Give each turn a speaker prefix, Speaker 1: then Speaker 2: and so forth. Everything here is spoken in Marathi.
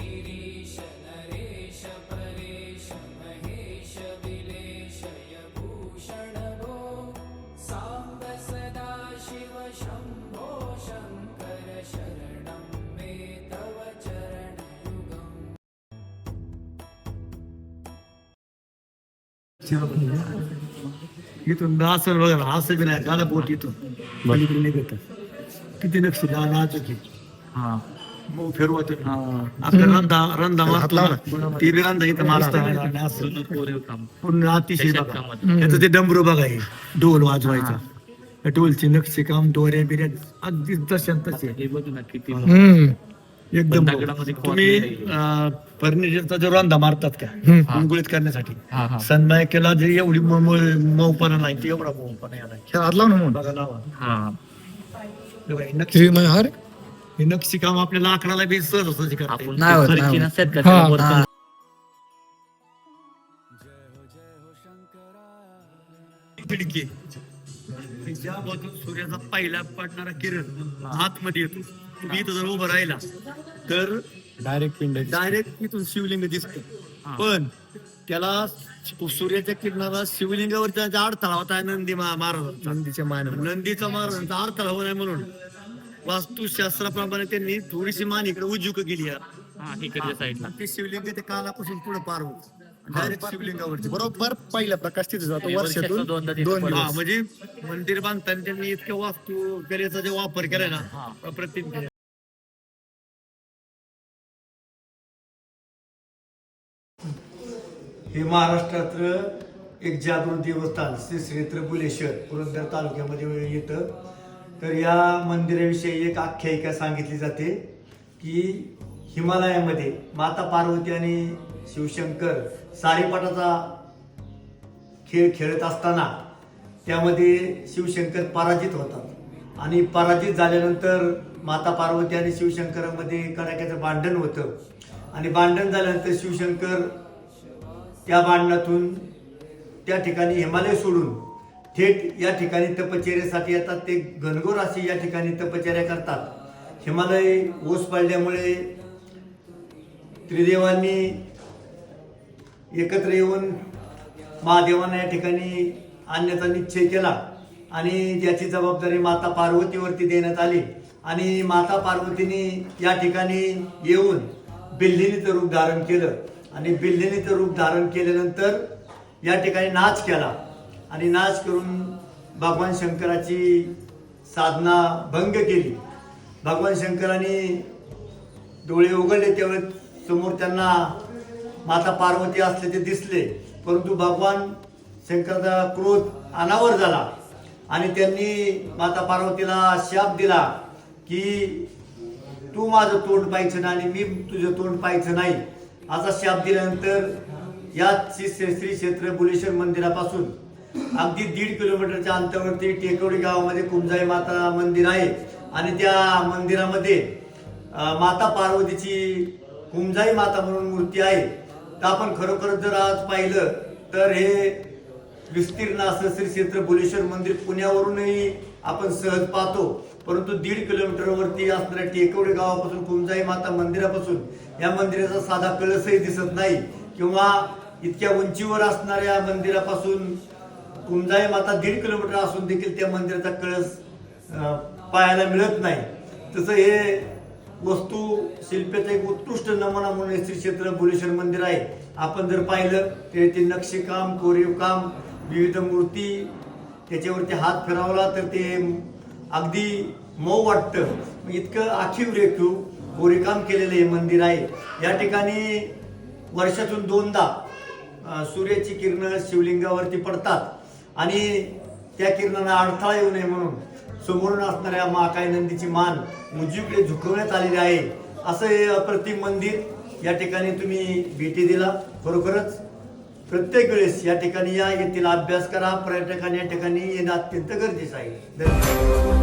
Speaker 1: गिरीश नरेश परेश महेश विलेशय भूषण भो साम्ब सदा शिव शम्भो शङ्कर शरणं मे तव चरणयुगम्।
Speaker 2: इथून असं बघा असं बी नाही गाणं बोट इथून. निघत किती नक्षी नाच की
Speaker 3: हा.
Speaker 2: मग फिरवत रंधा रंधा मारतो ना, ते बी रंधा इथं पूर्ण अतिशय. त्याचं ते डमरू बघा हे. डोल वाजवायचा. डोलचे नक्षी काम दोऱ्या बिऱ्या अगदी तशा तसे
Speaker 3: किती
Speaker 2: एकदम तुम्ही फर्निचरचा जो रंधा मारतात का गुळगुळीत करण्यासाठी.
Speaker 3: हा
Speaker 2: सनमायकेला जे एवढी मऊपणा नाही ते एवढा मऊपणा याला.
Speaker 4: लाव ना म्हणून
Speaker 2: बघा
Speaker 3: हे.
Speaker 2: नक्षी.
Speaker 4: हे हार
Speaker 2: हे नक्षी काम आपल्याला आकडाला बी सहज सहज करता
Speaker 3: आपण
Speaker 2: येईल.
Speaker 4: नाही होत,
Speaker 3: फरकी
Speaker 4: नाही होत.
Speaker 3: नसतात का त्याला वरतून?
Speaker 2: खिडकी आणि ज्या बाजून सूर्याचा पहिला पडणारा किरण आतमध्ये येतो तुम्ही इथं जर उभं राहिला तर
Speaker 4: डायरेक्ट पिंड
Speaker 2: डायरेक्ट इथून शिवलिंग दिसत. पण त्याला सूर्याच्या किरणाला शिवलिंगावर त्याचा अडथळा होता नंदी मा- महाराजांचा.
Speaker 4: नंदीच्या मान
Speaker 2: नंदीचा महाराजांचा अडथळा होऊ नये म्हणून. वास्तुशास्त्राप्रमाणे त्यांनी थोडीशी मान इकडे उजूक केली आहे.
Speaker 3: हा इकडच्या साईडला.
Speaker 2: आणि ते शिवलिंग ते कानापासून पुढे पार होत डायरेक्ट शिवलिंगावरती.
Speaker 4: बरोबर पहिला प्रकाश तिथे जातो
Speaker 3: हे वर्षातून
Speaker 4: वर्षातून
Speaker 3: दोनदा तिथे
Speaker 4: दोन.
Speaker 2: हा
Speaker 4: दिवस.
Speaker 2: म्हणजे मंदिर बांधताना त्यांनी इतक्या वास्तू कलेचा जो वापर केलाय ना अप्रतिम केलाय. हे महाराष्ट्रातलं एक जागृत देवस्थान श्री श्रीत्र बुलेश्वर पुरंदर तालुक्यामध्ये येतं. तर या मंदिराविषयी एक आख्यायिका सांगितली जाते की हिमालयामध्ये माता पार्वती आणि शिवशंकर सारीपाटाचा खेळ खेळत असताना त्यामध्ये शिवशंकर पराजित होतात. आणि पराजित झाल्यानंतर माता पार्वती आणि शिवशंकरामध्ये कडाक्याचं भांडण होतं. आणि भांडण झाल्यानंतर शिवशंकर त्या भांडणातून त्या ठिकाणी हिमालय सोडून थेट या ठिकाणी तपचर्यासाठी येतात ते घनघोर असे या ठिकाणी तपचर्या करतात. हिमालय ओस पडल्यामुळे त्रिदेवांनी एकत्र येऊन महादेवांना या ठिकाणी आणण्याचा निश्चय केला आणि ज्याची जबाबदारी माता पार्वतीवरती देण्यात आली आणि माता पार्वतीने या ठिकाणी येऊन बिल्लीनीचं रूप धारण केलं. आणि बिल्लीनीचं रूप धारण केल्यानंतर या ठिकाणी नाच केला. आणि नाश करून भगवान शंकराची साधना भंग केली. भगवान शंकराने डोळे उघडले त्यावेळेस समोर त्यांना माता पार्वती असले ते दिसले. परंतु भगवान शंकराचा क्रोध अनावर झाला आणि त्यांनी माता पार्वतीला शाप दिला की तू माझं तोंड पाहायचं नाही आणि मी तुझं तोंड पाहायचं नाही. असा शाप दिल्यानंतर याच श्री श्री क्षेत्र बुलेश्वर मंदिरापासून अगदी दीड किलोमीटरच्या अंतरावरती टेकवडी गावामध्ये कुंजाई माता मंदिर आहे. आणि त्या मंदिरामध्ये माता पार्वतीची कुंजाई माता म्हणून मूर्ती आहे. तर आपण खरोखर जर आज पाहिलं तर हे विस्तीर्ण असं श्री क्षेत्र बुलेश्वर मंदिर पुण्यावरूनही आपण सहज पाहतो. परंतु दीड किलोमीटरवरती असणाऱ्या टेकवडे गावापासून कुंजाई माता मंदिरापासून या मंदिराचा साधा कळसही दिसत नाही. किंवा इतक्या उंचीवर असणाऱ्या मंदिरापासून कुंजाई माता दीड किलोमीटर असून देखील त्या मंदिराचा कळस पाहायला मिळत नाही. तसं हे वस्तू शिल्पाचा एक उत्कृष्ट नमुना म्हणून श्री क्षेत्र भुलेश्वर मंदिर आहे. आपण जर पाहिलं तर ते नक्षीकाम कोरीवकाम विविध मूर्ती त्याच्यावरती हात फिरावला तर ते अगदी मऊ वाटतं. इतकं आखीव रेखीव कोरीवकाम केलेलं हे मंदिर आहे. या ठिकाणी वर्षातून दोनदा सूर्याची किरणं शिवलिंगावरती पडतात. आणि त्या किरणांना अडथळा येऊ नये म्हणून समोरून असणाऱ्या महाकाय नंदीची मान उजवीकडे झुकवण्यात आलेली आहे. असं हे अप्रतिम मंदिर या ठिकाणी तुम्ही भेटी दिला. बरोबरच प्रत्येक वेळेस या ठिकाणी या येथील अभ्यास करा. पर्यटकांनी या ठिकाणी येणं अत्यंत गरजेचं आहे. धन्यवाद.